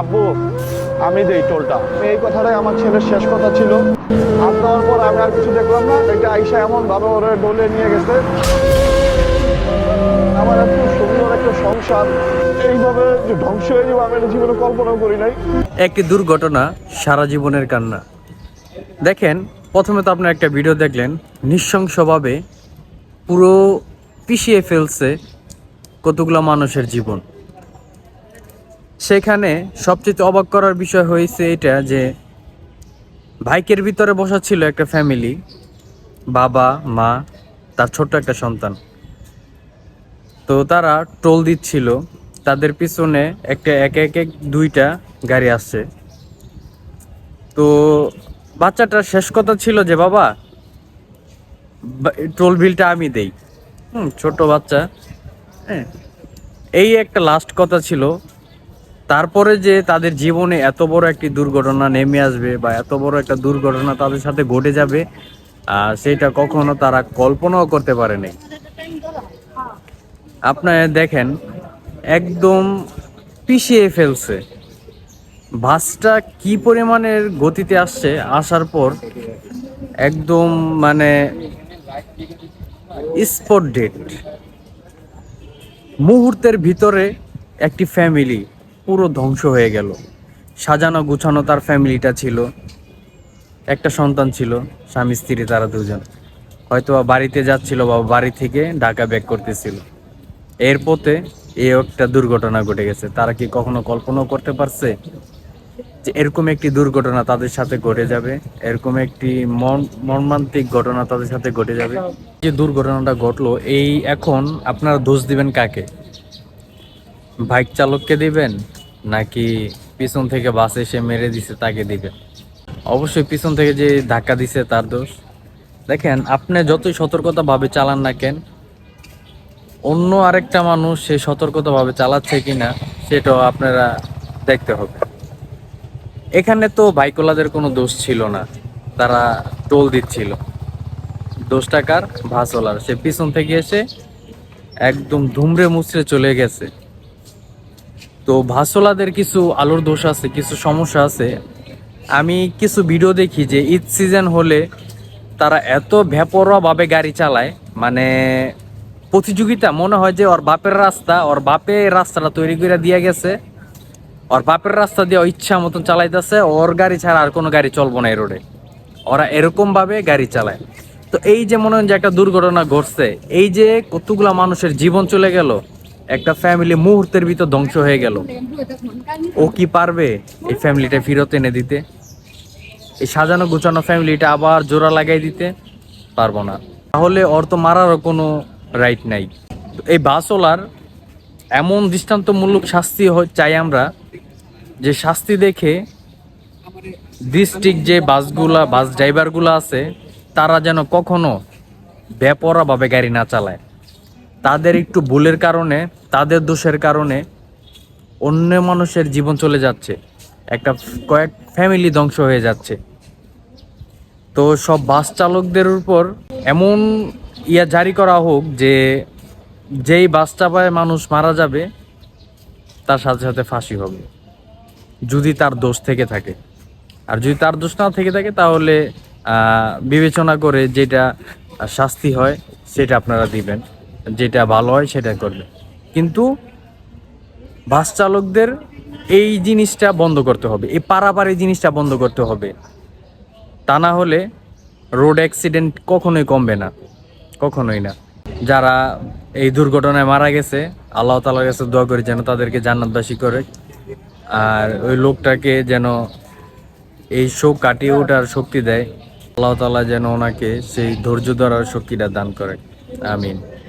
আব্বু, আমি দেই টোলটা। এই কথাটাই আমার ছেলের শেষ কথা ছিল। হাত দেওয়ার পর আমি আর কিছু দেখলাম না। এটা আইসা এমন ভাবে ওরে ডলে নিয়ে গেছে। আমার এত সুন্দর একটা সংসার। এইভাবে যে ধ্বংস হয়ে যাবে, আমি এটা জীবনে কল্পনাও করি নাই। একটি দুর্ঘটনা, সারা জীবনের কান্না। দেখেন, প্রথমে তো আপনার একটা ভিডিও দেখলেন, নৃশংসভাবে পুরো পিষিয়ে ফেলছে কতগুলো মানুষের জীবন। সেখানে সবচেয়ে অবাক করার বিষয় হয়েছে এটা যে বাইকের ভিতরে বসা ছিল একটা ফ্যামিলি, বাবা, মা, তার ছোট্ট একটা সন্তান। তো তারা টোল দিচ্ছিল, তাদের পিছনে একটা এক এক এক দুইটা গাড়ি আসছে। তো বাচ্চাটার শেষ কথা ছিল যে, বাবা টোল বিলটা আমি দেই। হুম ছোট বাচ্চা হ্যাঁ। এই একটা লাস্ট কথা ছিল তারপরে যে তাদের জীবনে এত বড় একটি দুর্ঘটনা নেমে আসবে বা এত বড় একটা দুর্ঘটনা তাদের সাথে ঘটে যাবে সেটা কখনো তারা কল্পনাও করতে পারেনি। আপনার দেখেন, একদম পিছিয়ে ফেলছে। বাসটা কি পরিমাণের গতিতে আসছে, আসার পর একদম মানে স্পট ডেট মুহূর্তের ভিতরে একটি ফ্যামিলি পুরো ধ্বংস হয়ে গেল। সাজানো গুছানো তার ফ্যামিলিটা ছিল। একটা সন্তান ছিল, স্বামী, স্ত্রী, তারা দুজন। হয়তো বাড়িতে যাচ্ছিল বা বাড়ি থেকে ঢাকা ব্যাক করতেছিল। এর পথে এই একটা দুর্ঘটনা ঘটে গেছে। তারা কি কখনো কল্পনাও করতে পারছে যে এরকম একটি দুর্ঘটনা তাদের সাথে ঘটে যাবে? এরকম একটি মন, মর্মান্তিক ঘটনা তাদের সাথে ঘটে যাবে? যে দুর্ঘটনাটা ঘটলো, এই এখন আপনারা দোষ দিবেন কাকে? বাইক চালককে দিবেন নাকি পিছন থেকে বাস এসে মেরে দিছে তাকে দিবেন? অবশ্যই পিছন থেকে যে ধাক্কা দিছে তার দোষ। দেখেন, আপনি যতই সতর্কতা ভাবে চালান না কেন, অন্য আরেকটা মানুষ সে সতর্কতা ভাবে চালাচ্ছে কিনা সেটাও আপনারা দেখতে হবে। এখানে তো বাইকওয়ালাদের কোনো দোষ ছিল না, তারা টোল দিচ্ছিল। দোষ টাকার ভাসওয়ালার সে পিছন থেকে এসে একদম ধুমড়ে মুচড়ে চলে গেছে। তো ভাসওয়ালাদের কিছু আলোর দোষ আছে, কিছু সমস্যা আছে। আমি কিছু ভিডিও দেখি যে ঈদ সিজন হলে তারা এত ভাবে গাড়ি চালায় মানে প্রতিযোগিতা, মনে হয় যে ওর বাপের রাস্তা, ওর বাপে রাস্তাটা তৈরি করে দিয়ে গেছে। ওর বাপের রাস্তা দিয়ে ইচ্ছা মতন চালাইতেছে, ওর গাড়ি ছাড়া আর কোনো গাড়ি চলবো না এই রোডে ওরা এরকমভাবে গাড়ি চালায়। তো এই যে মনে হয় যে একটা দুর্ঘটনা ঘটছে, এই যে কতগুলা মানুষের জীবন চলে গেল একটা ফ্যামিলি মুহূর্তের ভিতর ধ্বংস হয়ে গেল। ও কি পারবে এই ফ্যামিলিটা ফেরত এনে দিতে? এই সাজানো গুছানো ফ্যামিলিটা আবার জোড়া লাগাই দিতে? পারব না। তাহলে ওর তো মারারও কোনো রাইট নাই। এই বাসওয়ালার এমন দৃষ্টান্তমূলক শাস্তি চাই আমরা যে শাস্তি দেখে ডিস্ট্রিক্ট যে বাসগুলা, বাস ড্রাইভারগুলো আছে, তারা যেন কখনো বেপরাভাবে গাড়ি না চালায়। তাদের একটু ভুলের কারণে, তাদের দোষের কারণে অন্য মানুষের জীবন চলে যাচ্ছে। একটা কয়েক ফ্যামিলি ধ্বংস হয়ে যাচ্ছে। তো সব বাস চালকদের উপর এমন ইয়া জারি করা হোক যে, যেই বাস চাপায় মানুষ মারা যাবে, তার সাথে সাথে ফাঁসি হবে। যদি তার দোষ থেকে থাকে। আর যদি তার দোষ না থেকে থাকে, তাহলে বিবেচনা করে যেটা শাস্তি হয়, সেটা আপনারা দিবেন। যেটা ভালো হয় সেটা করবেন কিন্তু বাস চালকদের এই জিনিসটা বন্ধ করতে হবে, এই পারাপারি জিনিসটা বন্ধ করতে হবে। তা না হলে রোড অ্যাক্সিডেন্ট কখনোই কমবে না, কখনোই না। যারা এই দুর্ঘটনায় মারা গেছে, আল্লাহ তালার কাছে দোয়া করি যেন তাদেরকে জান্নাতবাসী করে। আর ওই লোকটাকে যেন এই শোক কাটিয়ে ওঠার শক্তি দেয়, আল্লাহ তালা যেন ওনাকে সেই ধৈর্য ধরার শক্তিটা দান করে। আমিন।